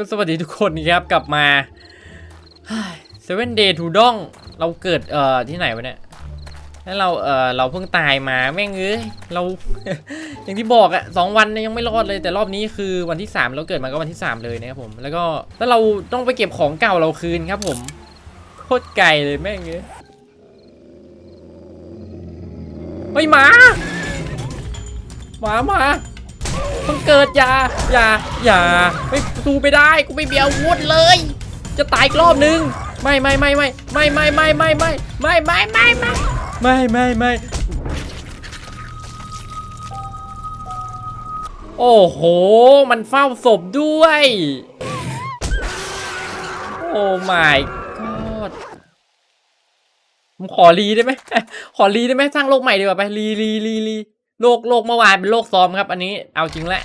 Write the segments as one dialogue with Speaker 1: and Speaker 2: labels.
Speaker 1: ก็สวัสดีทุกคนครับกลับมาเซเว่นเดย์ทูดองเราเกิดเอ่อที่ไหนวะเนี่ยแล้วเราเอ่อเราเพิ่งตายมาแม่งเอ้ยเรา อย่างที่บอกอะสองวันยังไม่รอดเลยแต่รอบนี้คือวันที่ 3 เราเกิดมาก็วันที่ 3 เลยนะครับผมแล้วก็แล้วเราต้องไปเก็บของเก่าเราคืนครับผมโคตรไกลเลยแม่งเอ้ยเฮ้ยหมาหมามา ต้องเกิดอย่าอย่าอย่าไม่สู้ไม่ได้กูไม่มีอาวุธเลย จะตายอีกรอบนึงไม่ไม่ไม่ไม่ไม่ไม่ไม่ไม่ไม่ไม่ไม่ไม่ไม่ไม่ไม่ไม่โอ้โห มันเฝ้าศพด้วย โอ้ my god ผมขอรีได้ไหมขอรีได้ไหมสร้างโลกใหม่ดีกว่าไปรีรีรีรี โลกโลกเมื่อวานเป็นโลกซ้อมครับ อันนี้เอาจริงแหละ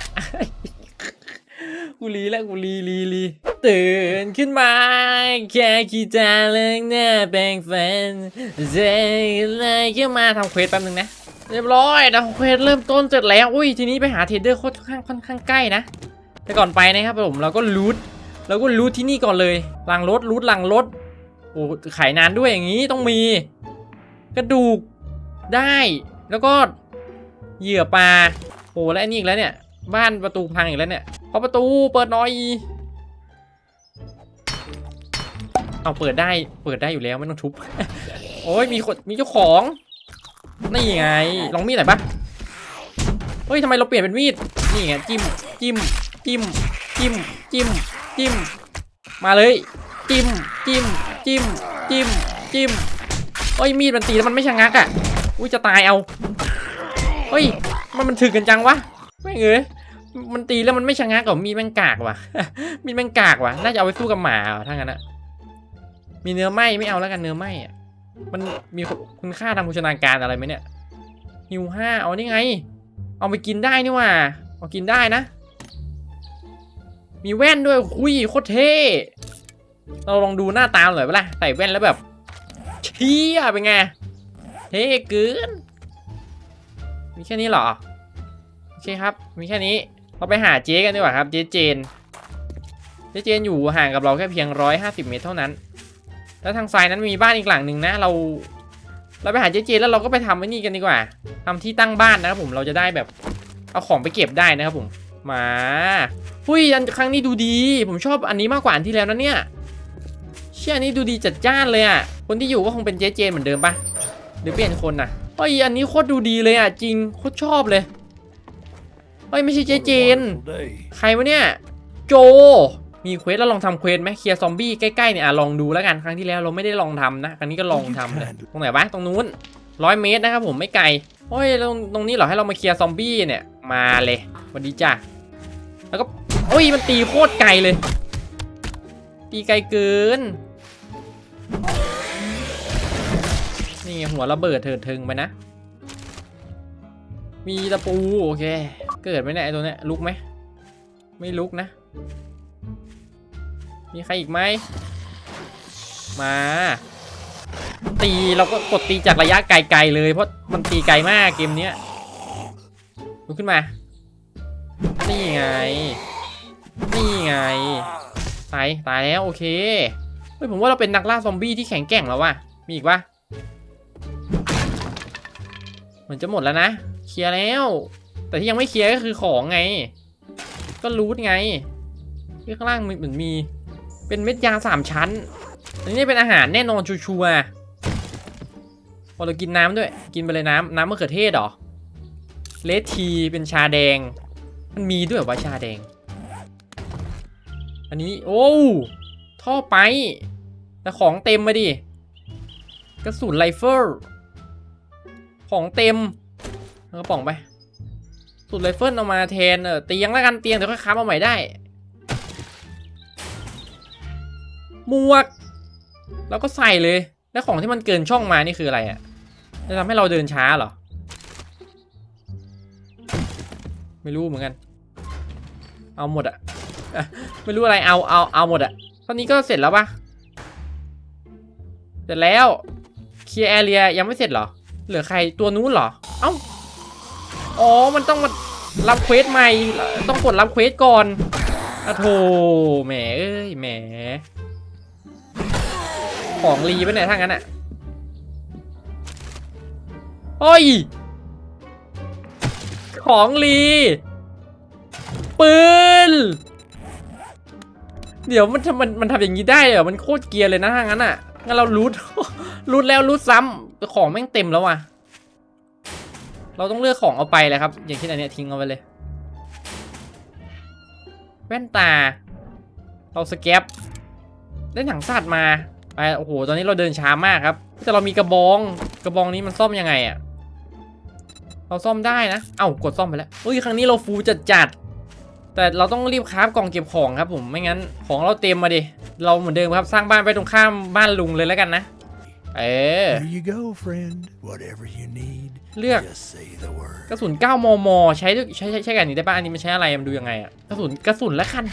Speaker 1: กูรีแล้วกูรีรีรีตื่นขึ้นมา แค่คิดจะเลิกหน้าแปลงฟันเจเลยขึ้นมาทำเควสแป๊บนึงนะ เรียบร้อยทำเควสเริ่มต้นเสร็จแล้ว อุ้ยทีนี้ไปหาเทรดเดอร์ค่อนข้างค่อนข้างใกล้นะ แต่ก่อนไปนะครับผมเราก็รูทเราก็รูทที่นี่ก่อนเลยหลังรถรูทหลังรถโอ้ขายนานด้วยอย่างนี้ต้องมี กระดูกได้แล้วก็ เหยื่อปลาโอ้และนนี้อีกแล้วเนี่ย บ้านประตูพังอีกแล้วเนี่ยเพราะประตูเปิดหน่อยเอาเปิดได้เปิดได้อยู่แล้วไม่ต้องทุบโอ้ยมีคนมีเจ้าของนี่ไงลองมีดหน่อยปะเฮ้ยทำไมเราเปลี่ยนเป็นมีดนี่ไงจิ้มจิ้มจิ้มจิ้มจิ้มจิ้มมาเลย จิ้มจิ้มจิ้มจิ้มจิ้มเฮ้ยมีดมันตีแล้วมันไม่ชะงักอะอุ้ยจะตายเอา เฮ้ย มันมันถึกกันจังวะไม่เอ้ยมันตีแล้วมันไม่ชะงักหรอมีแมงกากว่ะ มีแมงกากว่ะ น่าจะเอาไปสู้กับหมาเหรอถ้างั้นอะมีเนื้อไหมไม่เอาแล้วกันเนื้อไหมอะมันมีคุณค่าทางโภชนาการอะไรไหมเนี่ยฮิวห้าเอานี่ไง เอาไปกินได้นี่ว่าเอากินได้นะ มีแว่นด้วยคุยโคตรเท่ เราลองดูหน้าตาหน่อยเปล่าใส่แว่นแล้วแบบเชี่ยเป็นไง เท่เกิน มีแค่นี้เหรอ โอเคครับ มีแค่นี้ เราไปหาเจ๊กันดีกว่าครับ เจ๊เจน เจ๊เจนอยู่ห่างกับเราแค่เพียง 150 เมตรเท่านั้น แล้วทางซ้ายนั้นมีบ้านอีกหลังหนึ่งนะ เรา เราไปหาเจ๊เจนแล้วเราก็ไปทำไอ้นี่กันดีกว่าทำที่ตั้งบ้านนะครับผม เราจะได้แบบ เอาของไปเก็บได้นะครับผม มาหุ้ยอันครั้งนี้ดูดี ผมชอบอันนี้มากกว่าอันที่แล้วนะเนี่ย เชี่อันนี้ดูดีจัดจ้านเลยอะ คนที่อยู่ก็คงเป็นเจ๊เจนเหมือนเดิมปะหรือเปลี่ยนคนน่ะ เฮ้ยอันนี้โคตรดูดีเลยอะจริงโคตรชอบเลยเฮ้ยไม่ใช่เจเจน ใครวะเนี่ย โจ มีเควสแล้วลองทำเควสไหมเคลียร์ซอมบี้ใกล้ๆเนี่ยลองดูแล้วกันครั้งที่แล้วเราไม่ได้ลองทำนะครั้งนี้ก็ลองทำเลยตรงไหนวะตรงนู้นร้อยเมตรนะครับผมไม่ไกลโอ้ยตรงตรงนี้เหรอให้เรามาเคลียร์ซอมบี้เนี่ยมาเลยสวัสดีจ้ะแล้วก็โอ้ยมันตีโคตรไกลเลย ตีไกลเกิน หัวระเบิดเถิดเทิงไปนะ มีตะปูโอเค เกิดไหมเนี่ยไอตัวเนี้ยลุกไหม ไม่ลุกนะ มีใครอีกไหม มา ตีเราก็กดตีจากระยะไกลๆเลยเพราะมันตีไกลมากเกมเนี้ยลุกขึ้นมา นี่ไง นี่ไง ตาย ตายแล้วโอเค เฮ้ยผมว่าเราเป็นนักล่าซอมบี้ที่แข็งแกร่งแล้วว่ะ มีอีกปะ เหมือนจะหมดแล้วนะ เคลียร์แล้ว แต่ที่ยังไม่เคลียร์ก็คือของไง ก็รูทไงข้างล่างเหมือนมี เป็นเม็ดยาสามชั้น อันนี้เป็นอาหารแน่นอนชัวร์พอเรากินน้ำด้วย กินไปเลยน้ำน้ำมะเขือเทศหรอ เลทีเป็นชาแดง มันมีด้วยว่าชาแดง อันนี้โอ้ ท่อไป แต่ของเต็มมาดิ กระสุนไรเฟิล ของเต็มเอากระป๋องไป สุดไรเฟิลเอามาแทนเออเตียงแล้วกันเตียงเดี๋ยวค่อยค้ามาใหม่ได้ หมวก แล้วก็ใส่เลย แล้วของที่มันเกินช่องมานี่คืออะไรอะ่ะ จะทำให้เราเดินช้าเหรอ ไม่รู้เหมือนกัน เอาหมดอะอะไม่รู้อะไรเอาเอาเอาหมดอะตอนนี้ก็เสร็จแล้วปะเสร็จแล้ว เคลียร์แอเรียยังไม่เสร็จเหรอ เหลือใครตัวนู้นเหรอ เอ้า อ๋อ มันต้องมารับเควสใหม่ ต้องกดรับเควสก่อนอะโถแหมเอ้ยแหม ของรีไปไหนยถ้างั้นอะโอ้ย ของรีปืน เดี๋ยวมันทำมันมันทำอย่างนี้ได้เหรอ มันโคตรเกียร์เลยนะถ้างั้นอะ งั้นเรารูทรูทแล้วรูทซ้ำของแม่งเต็มแล้วว่ะ เราต้องเลือกของเอาไปเลยครับ อย่างที่อันเนี้ยทิ้งเอาไปเลย แว่นตา เราสแกปได้หนังสัตว์มาไปโอ้โห ตอนนี้เราเดินช้ามากครับ แต่เรามีกระบอง กระบองนี้มันซ่อมยังไงอะเราซ่อมได้นะ เอ้ากดซ่อมไปแล้วเฮ้ย ครั้งนี้เราฟูจัดจัด แต่เราต้องรีบคราฟกล่องเก็บของครับผมไม่งั้นของเราเต็มมาดิเราเหมือนเดิมครับสร้างบ้านไปตรงข้ามบ้านลุงเลยแล้วกันนะเออ
Speaker 2: Here you go, friend. Whatever you need,
Speaker 1: เลือก
Speaker 2: just say the word.
Speaker 1: กระสุน 9 มม ใช้ด้วยใช้ใช้ใช้กับอันนี้ได้ป่ะอันนี้มันใช้อะไรมันดูยังไงอะกระสุนกระสุนละคัน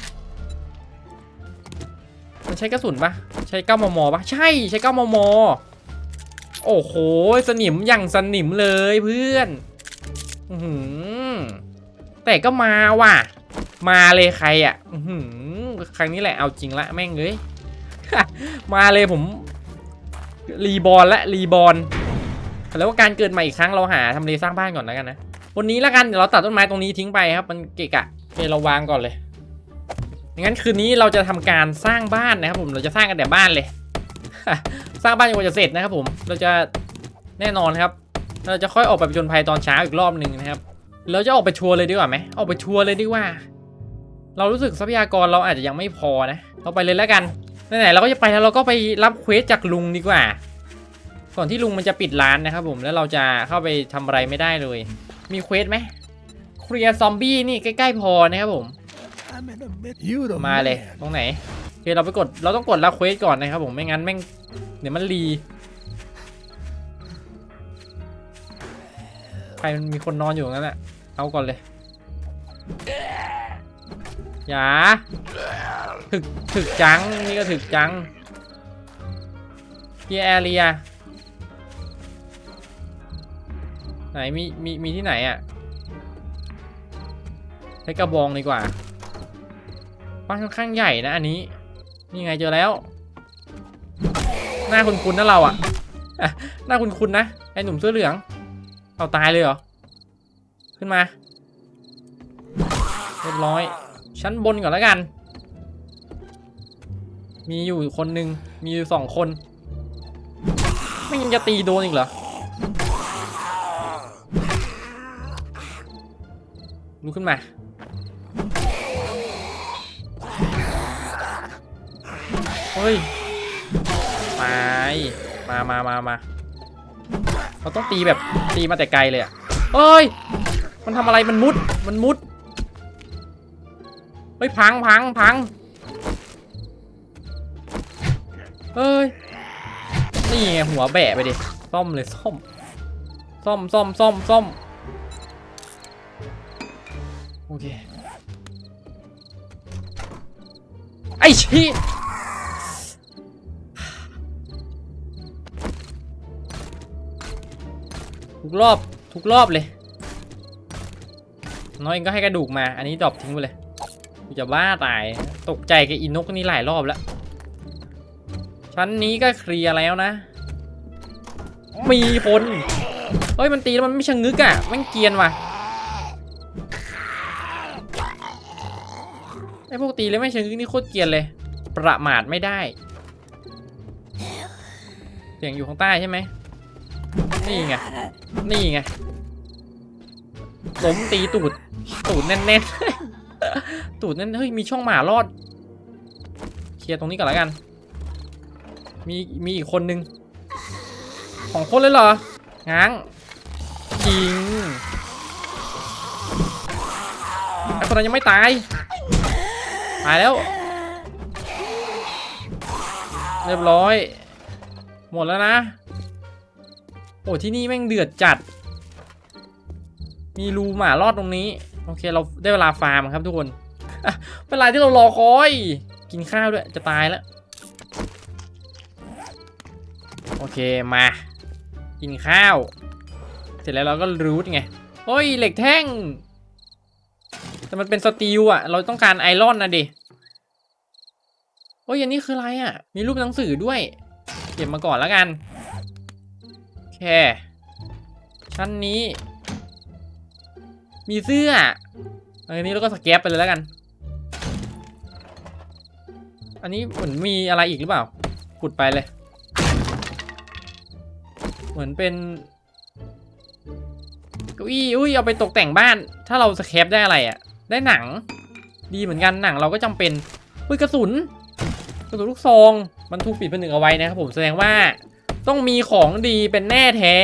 Speaker 1: มันใช้กระสุนปะใช้ 9 มมปะใช่ใช้ 9 มม โอ้โห สนิมอย่างสนิมเลยเพื่อนอือหือแต่ก็มาว่ะ มาเลยใครอะครั้งนี้แหละเอาจริงละแม่งเลย มาเลยผม รีบอลและรีบอลแล้วว่าการเกิดใหม่อีกครั้งเราหาทำเลสร้างบ้านก่อนแล้วกันนะวันนี้และกันเดี๋ยวเราตัดต้นไม้ตรงนี้ทิ้งไปครับ มันเกะกะเเราวางก่อนเลยงั้นคืนนี้เราจะทำการสร้างบ้านนะครับผมเราจะสร้างกันแต่บ้านเลย สร้างบ้านจนกว่าจะเสร็จนะครับผมเราจะแน่นอนครับ เราจะค่อยออกไปผจญภัยตอนเช้าอีกรอบหนึ่งนะครับ เราจะออกไปชัวร์เลยดีกว่าไหมออกไปชัวร์เลยดีกว่า เรารู้สึกทรัพยากรเราอาจจะยังไม่พอนะ เราไปเลยแล้วกันไหนๆเราก็จะไปแล้วเราก็ไปรับเควสจากลุงดีกว่า ก่อนที่ลุงมันจะปิดร้านนะครับผมแล้วเราจะเข้าไปทำอะไรไม่ได้เลย มีเควสไหมเคลียร์ซอมบี้นี่ใกล้ๆพอนะครับผม มาเลยตรงไหนโอเคเราไปกดเราต้องกดรับเควสก่อนนะครับผมไม่งั้นแม่งเดี๋ยวมันรีใครมันมีคนนอนอยู่ตรงนั้นแหละเอาก่อนเลย อย่าถึกถึกจัง นี่ก็ถึกจังเกียร์แอเรียไหนมีมีมีที่ไหนอะใช้กระบองดีกว่าบ้านค่อนข้างใหญ่นะอันนี้ นี่ไงเจอแล้ว หน้าคุ้นๆนะเราอะ่ะ หน้าคุ้นๆนะไอหนุ่มเสื้อเหลือง เอาตายเลยเหรอ ขึ้นมา เรียบร้อย ชั้นบนก่อนแล้วกัน มีอยู่คนหนึ่งมีอยู่สองคน ไม่ยังจะตีโดนอีกเหรอลุกขึ้นมาเฮ้ยไปมามามามาเราต้องตีแบบตีมาแต่ไกลเลยอะเอ้ย มันทำอะไรมันมุด มันมุด ฮ้ยพังพังพังเฮ้ย นี่ไงหัวแบะไปดิซ่อมเลยซ่อมซ่อมซ่อมซ่อมซ่อมโอเค ไอ้ชี้ทุกรอบ ทุกรอบเลย น้อยเองก็ให้กระดูกมา อันนี้ดรอปทิ้งไปเลย กูจะบ้าตาย ตกใจกับอินกนี่หลายรอบแล้ว ชั้นนี้ก็เคลียร์แล้วนะ มีคน เฮ้ยมันตีแล้วมันไม่ชะงึกอะ่ะแมันเกียนว่ะ ไอพวกตีแล้วไม่ชะงึกนี่โคตรเกียนเลย ประมาทไม่ได้ เสียงอยู่ข้างใต้ใช่ไหม นี่ไง นี่ไงล้มตีตูด ตูดแน่นๆ ตูดแน่นเฮ้ยมีช่องหมารอด เคลียร์ตรงนี้ก่อนแล้วกัน มีมีอีกคนนึงของคนเลยเหรอง้างจริงไอ้คนนั้นยังไม่ตาย ตายแล้ว เรียบร้อย หมดแล้วนะ โอ้ที่นี่แม่งเดือดจัด มีรูหมารอดตรงนี้ โอเคเราได้เวลาฟาร์มครับทุกคน เวลาที่เรารอคอย กินข้าวด้วย จะตายแล้ว โอเคมา กินข้าว เสร็จแล้วเราก็รูทไงเฮ้ยเหล็กแท่ง แต่มันเป็นสตีลอะเราต้องการไอรอนนะดิโอ้ยอันนี้คืออะไรอะมีรูปหนังสือด้วย เก็บมาก่อนแล้วกันโอเคชั้นนี้ มีเสื้ออันนี้เราก็สแกปไปเลยแล้วกัน อันนี้เหมือนมีอะไรอีกหรือเปล่าขุดไปเลย เหมือนเป็นเก้าอี้อุ้ยเอาไปตกแต่งบ้าน ถ้าเราสแคปได้อะไรอะ่ะ ได้หนัง ดีเหมือนกันหนังเราก็จำเป็นอุ้ยกระสุนกระสุนลูกซอง มันถูกปิดเป็นหนึ่งเอาไว้นะครับผมแสดงว่าต้องมีของดีเป็นแน่แท้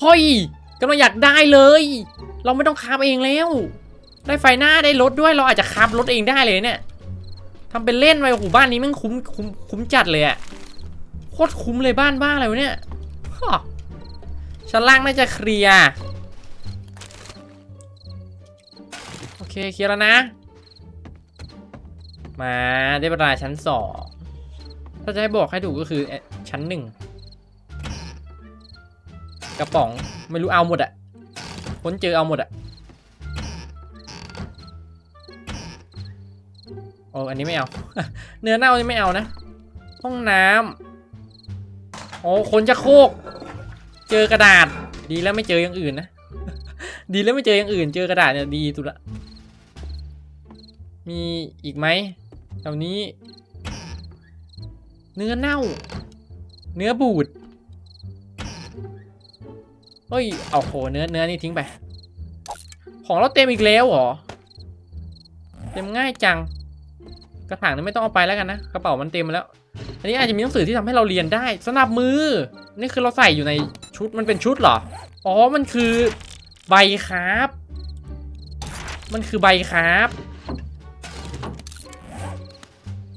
Speaker 1: เฮ้ยกำลังอยากได้เลย เราไม่ต้องคาบเองแล้ว ได้ไฟหน้าได้รถด้วยเราอาจจะคาบรถเองได้เลยเนี่ยทำเป็นเล่นไปโอ้โหบ้านนี้มันคุ้มคุ้มคุ้มจัดเลยอะโคตรคุ้มเลยบ้านบ้าอะไรวะเนี่ยฮะชั้นล่างน่าจะเคลียร์โอเคเคลียร์แล้วนะ มาได้เวลาชั้นสองถ้าจะให้บอกให้ถูกก็คือเอ่อชั้นหนึ่งกระป๋องไม่รู้เอาหมดอะค้นเจอเอาหมดอะ โอ้อันนี้ไม่เอา เนื้อเน่านี่ไม่เอานะ ห้องน้ำโอ้คนจะโคก เจอกระดาษ ดีแล้วไม่เจออย่างอื่นนะ ดีแล้วไม่เจออย่างอื่น เจอกระดาษเนี่ยดีสุดละ มีอีกไหมแถวนี้ เนื้อเน่า เนื้อบูดเฮ้ย เอาโห เนื้อเนื้อนี่ทิ้งไป ของเราเต็มอีกแล้วเหรอ เต็มง่ายจัง กระถางนี่ไม่ต้องเอาไปแล้วกันนะกระเป๋ามันเต็มแล้ว อันนี้อาจจะมีหนังสือที่ทำให้เราเรียนได้ สนับมือ นี่คือเราใส่อยู่ในชุดมันเป็นชุดเหรอ อ๋อ มันคือใบครับ มันคือใบครับ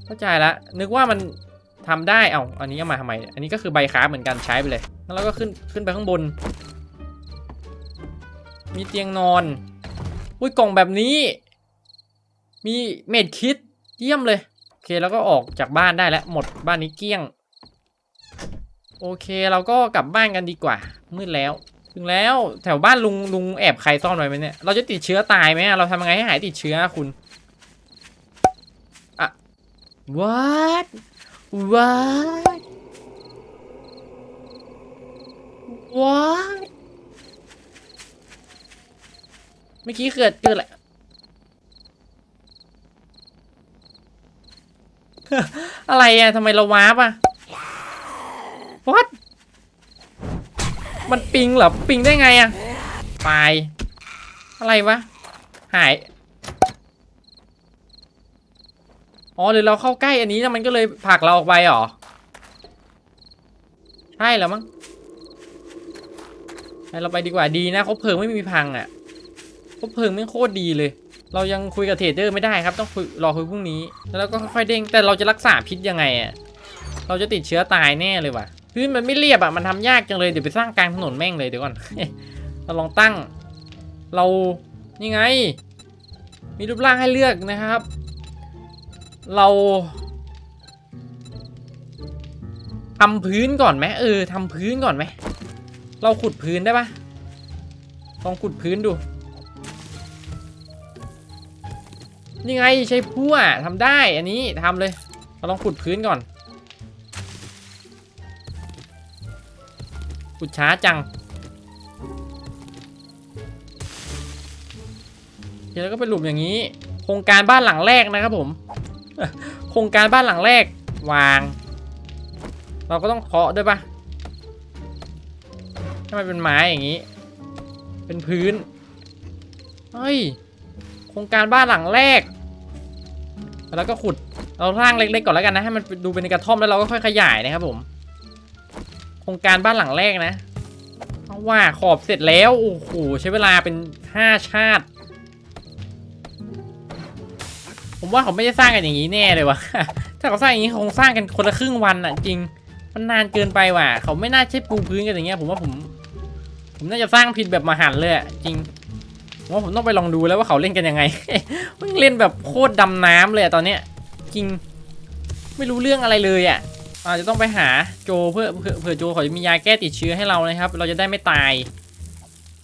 Speaker 1: เข้าใจละ นึกว่ามันทำได้ เอาอันนี้เอามาทำไม อันนี้ก็คือใบครับเหมือนกันใช้ไปเลย แล้วเราก็ขึ้นขึ้นไปข้างบน มีเตียงนอน อุ้ยกล่องแบบนี้ มีเม็ดคิด เยี่ยมเลย โอเคแล้วก็ออกจากบ้านได้แล้วหมดบ้านนี้เกลี้ยง โอเคเราก็กลับบ้านกันดีกว่า มืดแล้ว ถึงแล้วแถวบ้านลุงลุงแอบใครซ่อนไว้ไหมเนี่ย เราจะติดเชื้อตายไหมเราทำยังไงให้หายติดเชื้อคุณอะ what what what เมื่อกี้เกิดเกิดอะไร อะไรอะทำไมเราวาร์ปอะ what มันปิงเหรอ ปิงได้ไงอะตาย อะไรวะ หาย อ๋อหรือเราเข้าใกล้อันนี้แล้วมันก็เลยผลักเราออกไปหรอ ใช่แล้วมั้งให้เราไปดีกว่าดีนะคบเพลิงไม่มีพังอะ่ะคบเพลิงไม่โคตรดีเลย เรายังคุยกับเทรดเดอร์ไม่ได้ครับ ต้องคุยรอคุยพรุ่งนี้ แล้วเราก็ค่อยๆเด้ง แต่เราจะรักษาพิษยังไงอะ่ะ เราจะติดเชื้อตายแน่เลยว่ะพื้นมันไม่เรียบอะ่ะ มันทำยากจังเลย เดี๋ยวไปสร้างกลางถนนแม่งเลยเดี๋ยวก่อน เราลองตั้ง เรา นี่ไง มีรูปร่างให้เลือกนะครับ เราทำพื้นก่อนไหมเออทำพื้นก่อนไหม เราขุดพื้นได้ปะลองขุดพื้นดู นี่ไงใช้พั่วทำได้อันนี้ทำเลย เราลองขุดพื้นก่อน ขุดช้าจังเดี๋ยวแล้วก็เป็นหลุมอย่างนี้ โครงการบ้านหลังแรกนะครับผม โครงการบ้านหลังแรกวาง เราก็ต้องเคาะด้วยปะให้มันเป็นไม้อย่างนี้ เป็นพื้น เฮ้ย โครงการบ้านหลังแรก แล้วก็ขุดเราสร้างเล็กๆก่อนแล้วกันนะให้มันดูเป็นกระท่อมแล้วเราก็ค่อยขยายนะครับผมโครงการบ้านหลังแรกนะเอาว่าขอบเสร็จแล้วโอ้โหใช้เวลาเป็นห้าชาติ ผมว่าเขาไม่ได้สร้างกันอย่างนี้แน่เลยวะถ้าเขาสร้างอย่างนี้เขาคงสร้างกันคนละครึ่งวันอะจริง มันนานเกินไปว่ะ เขาไม่น่าใช่ปูพื้นกันอย่างเงี้ยผมว่าผม ผมน่าจะสร้างผิดแบบมหันเลยอะจริง ว่าผมต้องไปลองดูแล้วว่าเขาเล่นกันยังไงมันเล่นแบบโคตรดำน้ำเลยอะตอนเนี้ยจริงไม่รู้เรื่องอะไรเลยอะอาจจะต้องไปหาโจเพื่อเพื่อเผื่อโจเขาจะมียาแก้ติดเชื้อให้เรานะครับ เราจะได้ไม่ตาย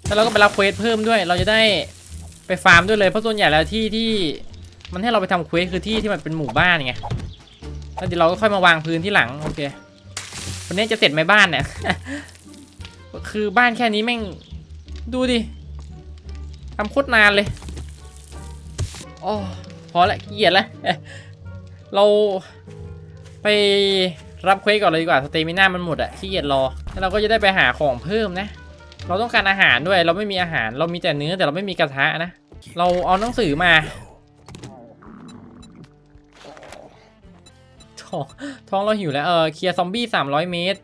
Speaker 1: แล้วเราก็ไปรับเควสเพิ่มด้วย เราจะได้ไปฟาร์มด้วยเลยเพราะส่วนใหญ่แล้วที่ที่มันให้เราไปทำเควสคือที่ที่มันเป็นหมู่บ้านไงแล้วเดี๋ยวเราก็ค่อยมาวางพื้นที่หลังโอเควันนี้จะเสร็จไหมบ้านเนี่ยคือบ้านแค่นี้แม่งดูดิ ทำโคตรนานเลยอ๋อพอละขี้เกียจแล้วเราไปรับเควสก่อนเลยดีกว่าสเตมิน่ามันหมดอะขี้เกียจรอแล้วเราก็จะได้ไปหาของเพิ่มนะ เราต้องการอาหารด้วยเราไม่มีอาหาร เรามีแต่เนื้อแต่เราไม่มีกระทะนะ เราเอาหนังสือมาท้องท้องเราหิวแล้วเออเคลียร์ซอมบี้300 เมตร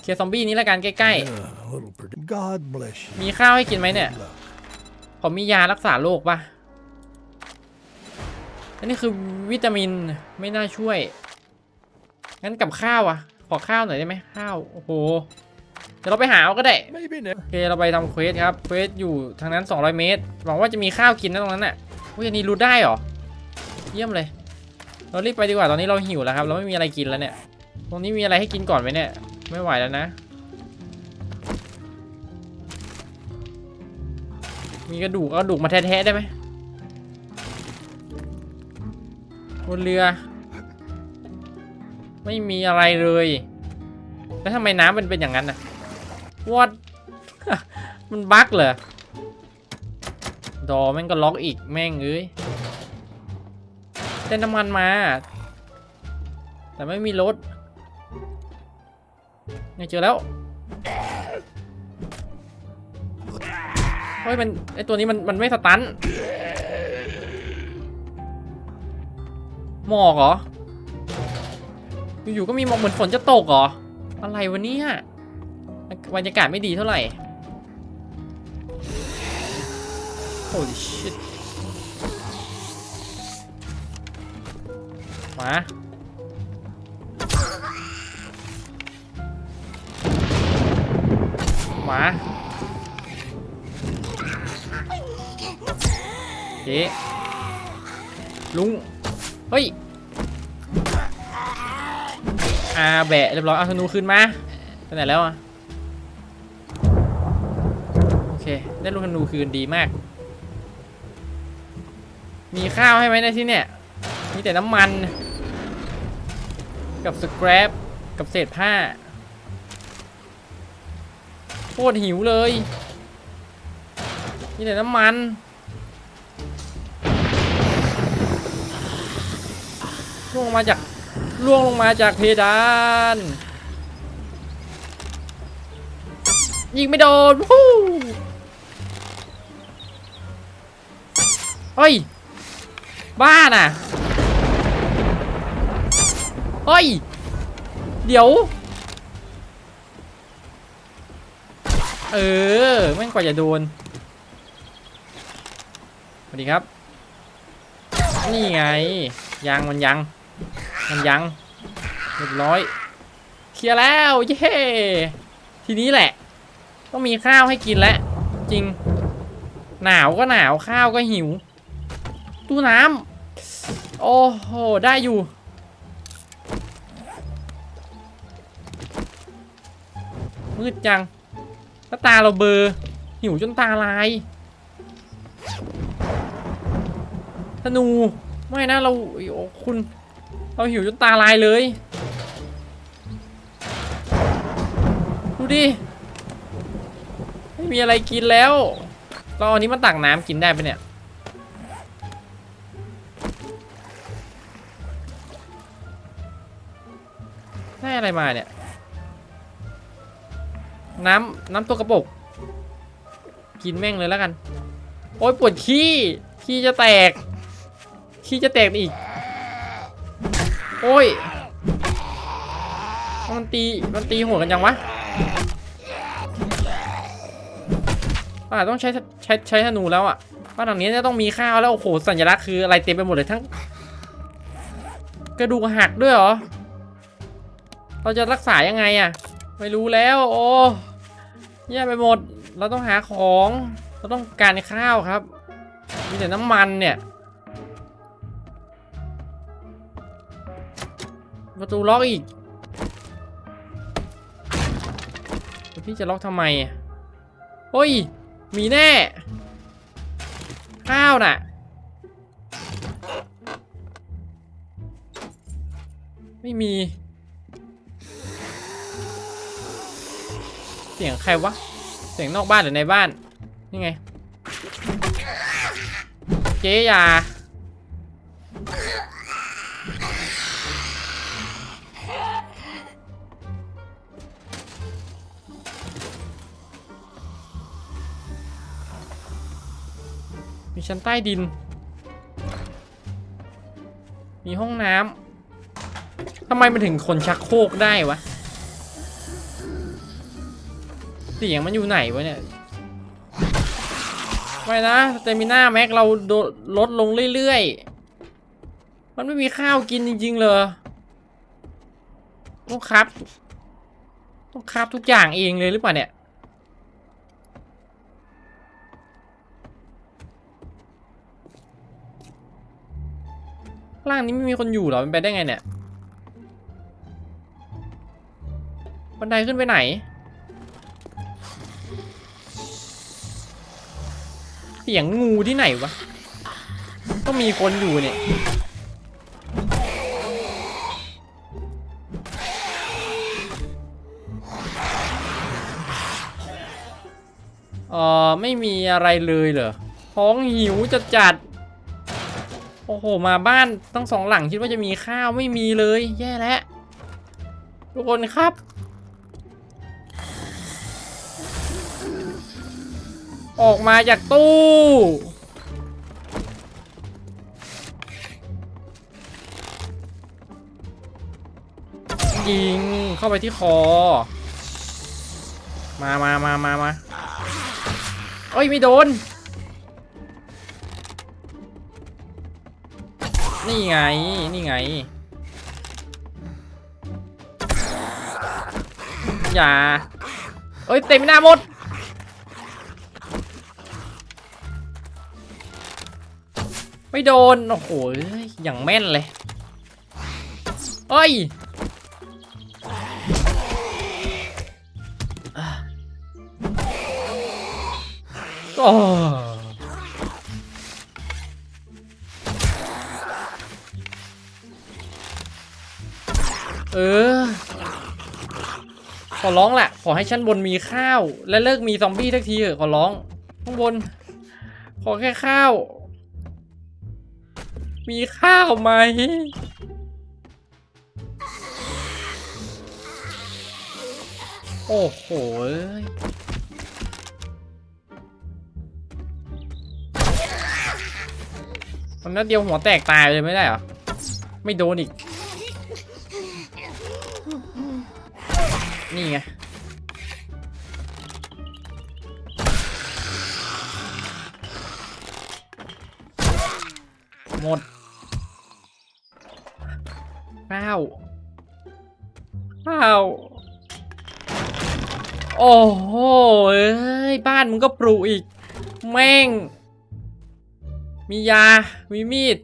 Speaker 1: เคลียร์ซอมบี้นี้ละกันใกล้
Speaker 2: Uh, a little pred- God bless you.
Speaker 1: ๆมีข้าวให้กินไหมเนี่ย
Speaker 2: Look,
Speaker 1: ผมมียารักษาโรคปะอันนี้คือวิตามินไม่น่าช่วย งั้นกับข้าวอะขอข้าวหน่อยได้ไหมข้าว โอ้โห เดี๋ยวเราไปหาเอาก็ได้
Speaker 2: maybe never.
Speaker 1: โอเคเราไปทำเควสครับเควสอยู่ทางนั้น 200 เมตร หวังว่าจะมีข้าวกินนะตรงนั้นน่ะอุ้ยอันนี้รู้ได้เหรอ เยี่ยมเลย เรารีบไปดีกว่าตอนนี้เราหิวแล้วครับ เราไม่มีอะไรกินแล้วเนี่ย ตรงนี้มีอะไรให้กินก่อนไหมเนี่ย ไม่ไหวแล้วนะ มีกระดูกเอากระดูกมาแทะๆได้ไหมบนเรือ ไม่มีอะไรเลย แล้วทำไมน้ำมันเป็นอย่างนั้นน่ะ what มันบั๊กเหรอ ดอแม่งก็ล็อกอีกแม่งเอ้ยเต้นน้ำมันมา แต่ไม่มีรถเนี่ยเจอแล้ว เฮ้ยมันไอตัวนี้มันมันไม่สตันหมอกเหรอ อยู่ๆก็มีหมอกเหมือนฝนจะตกเหรอ อะไรวะเนี่ยบรรยากาศไม่ดีเท่าไหร่ Holy shit มามา เจ๊ลุง เฮ้ย อาแบะเรียบร้อยเอาธนูขึ้นมาไปไหนแล้วอะ โอเค ได้ลูกธนูคืนดีมาก มีข้าวให้ไหมในที่เนี่ย มีแต่น้ำมัน กับสครับกับเศษผ้าโคตรหิวเลยมีแต่น้ำมัน ล่วงลงมาจากล่วงลงมาจากเพดาน ยิงไม่โดนวู้เฮ้ย บ้าน่ะเฮ้ย เดี๋ยว เออแม่งกว่าจะโดนสวัสดีครับ นี่ไงยังมันยัง มันยังเรียบร้อย เคลียร์แล้ว เย้ ทีนี้แหละ ต้องมีข้าวให้กินแล้ว จริง หนาวก็หนาวข้าวก็หิว ตู้น้ำโอ้โห ได้อยู่ มืดจังแล้วตาเราเบอร์ หิวจนตาลายธนู ไม่นะเรา โอ้คุณ เราหิวจนตาลายเลย ดูดิ ไม่มีอะไรกินแล้ว เราอาอันนี้มาตักน้ำกินได้ปะเนี่ย ได้อะไรมาเนี่ย น้ำน้ำตัวกระปกกินแม่งเลยแล้วกัน โอ้ยปวดขี้ ขี้จะแตก ขี้จะแตกอีก โอ้ยมันตีมันตีหัวกันยังวะอ่าต้องใช้ใช้ใช้ธนูแล้วอะบ้านหลังนี้จะต้องมีข้าวแล้วโอ้โหสัญลักษณ์คืออะไรเต็มไปหมดเลยทั้ง กระดูกหักด้วยเหรอ เราจะรักษายังไงอะ ไม่รู้แล้ว โอ้แย่ไปหมด เราต้องหาของ เราต้องการข้าวครับ มีแต่น้ำมันเนี่ย ประตูล็อกอีกพี่จะล็อกทำไมอะเฮ้ย มีแน่ ข้าวน่ะ ไม่มี เสียงใครวะ เสียงนอกบ้านหรือในบ้าน นี่ไง เจ๊ยา มีชั้นใต้ดิน มีห้องน้ำทำไมมันถึงคนชักโครกได้วะเสียงมันอยู่ไหนวะเนี่ยไม่นะแต่มีหน้าแม็กเราลดลงเรื่อยๆ มันไม่มีข้าวกินจริงๆเลยต้องครับ ต้องครับทุกอย่างเองเลยหรือเปล่าเนี่ย ล่างนี้ไม่มีคนอยู่หรอมันไปได้ไงเนี่ยบันไดขึ้นไปไหนเสียงงูที่ไหนวะก็มีคนอยู่เนี่ยเออไม่มีอะไรเลยเหรอท้องหิวจะจัด โอ้โห มาบ้านตั้งสองหลังคิดว่าจะมีข้าวไม่มีเลย แย่แล้วทุกคนครับ ออกมาจากตู้ ยิงเข้าไปที่คอ มามามามามาเอ้ย ไม่โดน นี่ไง นี่ไง อย่า เอ้ยเต็มหน้าหมด ไม่โดน โอ้โห อย่างแม่นเลยเอ้ยอะโอ้เอ ร้องแหละขอให้ชั้นบนมีข้าว และเลิกมีซอมบี้ทักทีเถอะขอร้อง ข้างบน ขอแค่ข้าว มีข้าวไหมโอ้โหเอ้ยมันนัดเดียวหัวแตกตายเลยไม่ได้เหรอ ไม่โดนอีก นี่ไง หมดข้าวข้าว โอ้โห เอ้ย บ้านมึงก็ปลูกอีก แม่ง มียา มีมีด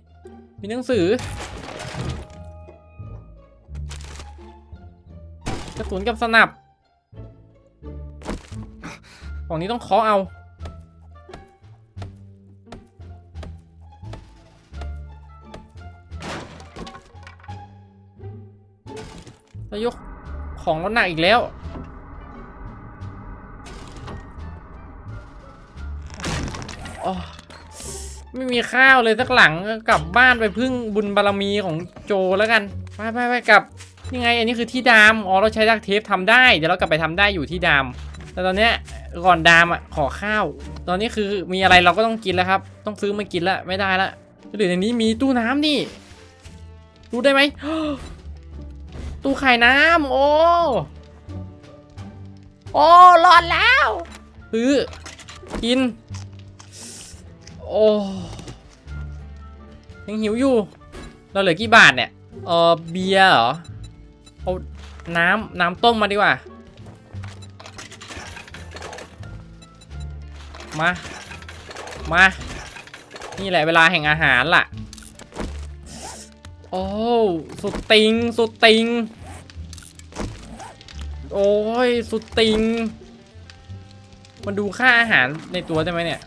Speaker 1: มีหนังสือ กระสุนกับสนับของนี้ต้องเคาะเอา แล้วยกของแล้วหนักอีกแล้วอ๋อไม่มีข้าวเลยสักหลังก็กลับบ้านไปพึ่งบุญบารมีของโจแล้วกัน ไปไปไปกลับ ยังไง อันนี้คือที่ดาม อ๋อ เราใช้ดักเทปทำได้ เดี๋ยวเรากลับไปทำได้อยู่ที่ดาม แต่ตอนเนี้ยก่อนดามอะ ขอข้าว ตอนนี้คือมีอะไรเราก็ต้องกินแล้วครับ ต้องซื้อมากินแล้วไม่ได้ละหรือในนี้มีตู้น้ำนี่ดูได้ไหม ตู้ขายน้ำโอ้ โอ้รอดแล้วซื้อกิน โอ้ยังหิวอยู่ เราเหลือกี่บาทเนี่ย เออเบียร์เหรอ เอาน้ำน้ำต้มมาดีกว่า มา มา นี่แหละเวลาแห่งอาหารล่ะ โอ้ สุดติง สุดติง โอ้ย สุดติง มันดูค่าอาหารในตัวได้ไหมเนี่ย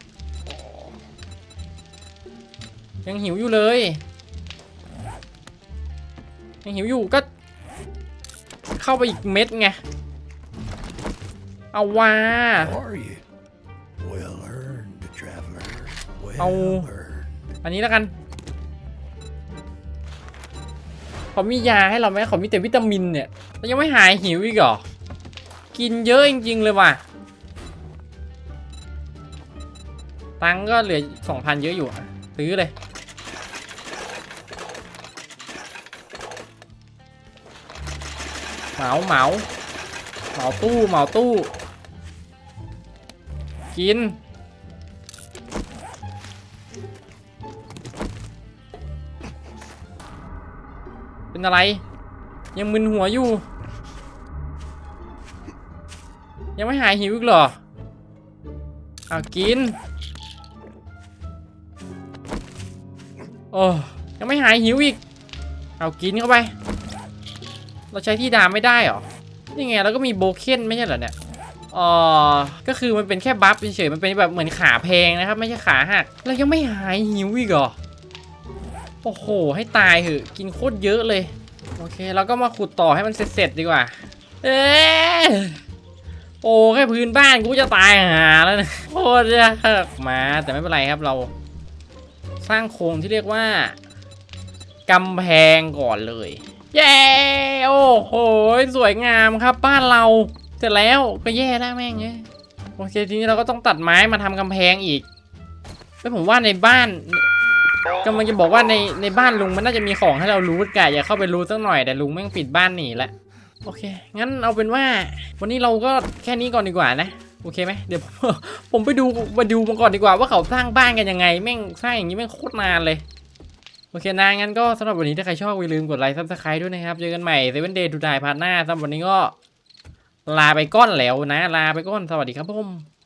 Speaker 1: ยังหิวอยู่เลย ยังหิวอยู่ก็ เข้าไปอีกเม็ดไง เอาว่า
Speaker 2: How are you? Well earned, traveler. Well
Speaker 1: Oh.
Speaker 2: earned.
Speaker 1: อันนี้แล้วกันเขามียาให้เราไหมเขามีแต่วิตามินเนี่ยแล้วยังไม่หายหิวอีกเหรอ กินเยอะจริงๆเลยว่ะ ตังค์ก็เหลือสองพันเยอะอยู่อะซื้อเลย เหมาเหมาเหมาตู้เหมาตู้ กิน เป็นอะไร ยังมึนหัวอยู่ ยังไม่หายหิวอีกเหรอเอากิน โอ้ยังไม่หายหิวอีก เอากินเข้าไป เราใช้ที่ดามไม่ได้เหรอนี่ไงแล้วก็มีโบเคนไม่ใช่เหรอเนี่ยอ๋อก็คือมันเป็นแค่บัฟเฉยๆมันเป็นแบบเหมือนขาแพงนะครับ ไม่ใช่ขาหักแล้วยังไม่หายหิวอีกเหรอโอ้โห ให้ตายเหอะกินโคตรเยอะเลย โอเคเราก็มาขุดต่อให้มันเสร็จๆดีกว่า เอ๊โอ้แค่พื้นบ้านกูจะตายหาแล้วนะโคตรยากมาแต่ไม่เป็นไรครับเรา สร้างโครงที่เรียกว่ากำแพงก่อนเลย เย้ โอ้โห สวยงามครับบ้านเราเสร็จแล้วก็แย่ได้แม่งเอ้ยโอเคทีนี้เราก็ต้องตัดไม้มาทำกำแพงอีก แล้วผมว่าในบ้านกำลังจะบอกว่าในในบ้านลุงมันน่าจะมีของให้เรารู้กะอย่าเข้าไปรู้สักหน่อยแต่ลุงแม่งปิดบ้านหนีล้วโอเค งั้นเอาเป็นว่า วันนี้เราก็แค่นี้ก่อนดีกว่านะ โอเคไหมเดี๋ยวผมผมไปดูมาดูมาก่อนดีกว่าว่าเขาสร้างบ้านกันยังไงแม่งสร้างอย่างนี้แม่งโคตรนานเลย โอเคนะงั้นก็สำหรับวันนี้ถ้าใครชอบอย่าลืมกดไลค์ซับสไครต์ด้วยนะครับ เจอกันใหม่เซเว่นเดย์ทูไดพาร์ทหน้าสำหรับวันนี้ก็ ลาไปก้อนแล้วนะ ลาไปก้อนสวัสดีครับผม